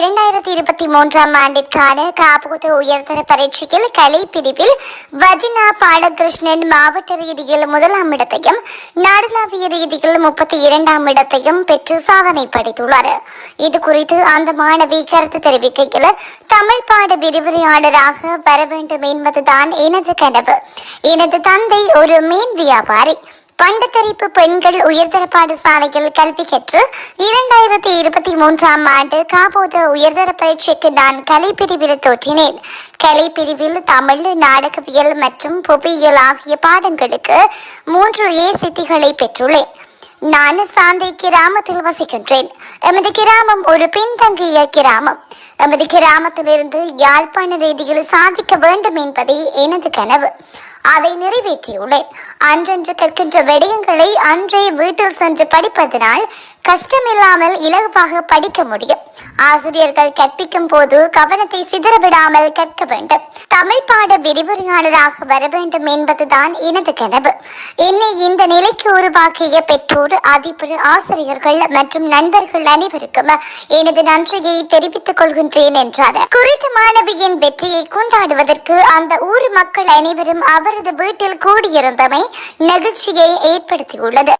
இரண்டாயிரத்தி இருபத்தி மூன்றாம் ஆண்டிற்கான காப்போது உயர்தர பரீட்சையில் கலை பிரிவில் வஜினா பாலகிருஷ்ணன் மாவட்ட ரீதியில் முதலாம் இடத்தையும் நாடளாவிய ரீதியில் முப்பத்தி இரண்டாம் இடத்தையும் பெற்று சாதனை படைத்துள்ளார். இது குறித்து அந்த மாணவி கருத்து தெரிவிக்கையில் தமிழ் பாட விரிவுரையாளராக வர வேண்டும் என்பதுதான் எனது கனவு. எனது தந்தை ஒரு மீன் வியாபாரி. பண்டத்தரிப்பு பெண்கள் உயர்தர பாடசாலையில் கல்வி கற்று இரண்டாயிரத்தி இருபத்தி மூன்றாம் ஆண்டு காபோத உயர்தர பரீட்சைக்கு நான் கலைப்பிரிவில் தோற்றினேன். கலைப்பிரிவில் தமிழ் நாடகவியல் மற்றும் புவியியல் ஆகிய பாடங்களுக்கு மூன்று ஏ சித்திகளை பெற்றுள்ளேன். நான் சாந்தை கிராமத்தில் வசிக்கின்றேன் எமது கிராமம் ஒரு பின்தங்கிய கிராமம் எமது கிராமத்திலிருந்து யாழ்ப்பாண ரீதியில் சாதிக்க வேண்டும் என்பதே எனது கனவு அதை நிறைவேற்றியுள்ளேன் அன்றன்று கற்கின்ற விடயங்களை அன்றே வீட்டில் சென்று படிப்பதனால் கஷ்டமில்லாமல் இலகுவாக படிக்க முடியும் ஆசிரியர்கள் கற்பிக்கும் போது கவனத்தை சிதறவிடாமல் கற்க வேண்டும். தமிழ் பாட விரிவுரையாளராக வர வேண்டும் என்பதுதான் எனது கனவு. என்னை இந்த நிலைக்கு உருவாக்கிய பெற்றோர் அதிபர் ஆசிரியர்கள் மற்றும் நண்பர்கள் அனைவருக்கும் எனது நன்றியை தெரிவித்துக் கொள்கின்றேன் என்றார். குறித்த மாணவியின் வெற்றியை கொண்டாடுவதற்கு அந்த ஊர் மக்கள் அனைவரும் அவரது வீட்டில் கூடியிருந்தமை நெகிழ்ச்சியை ஏற்படுத்தியுள்ளது.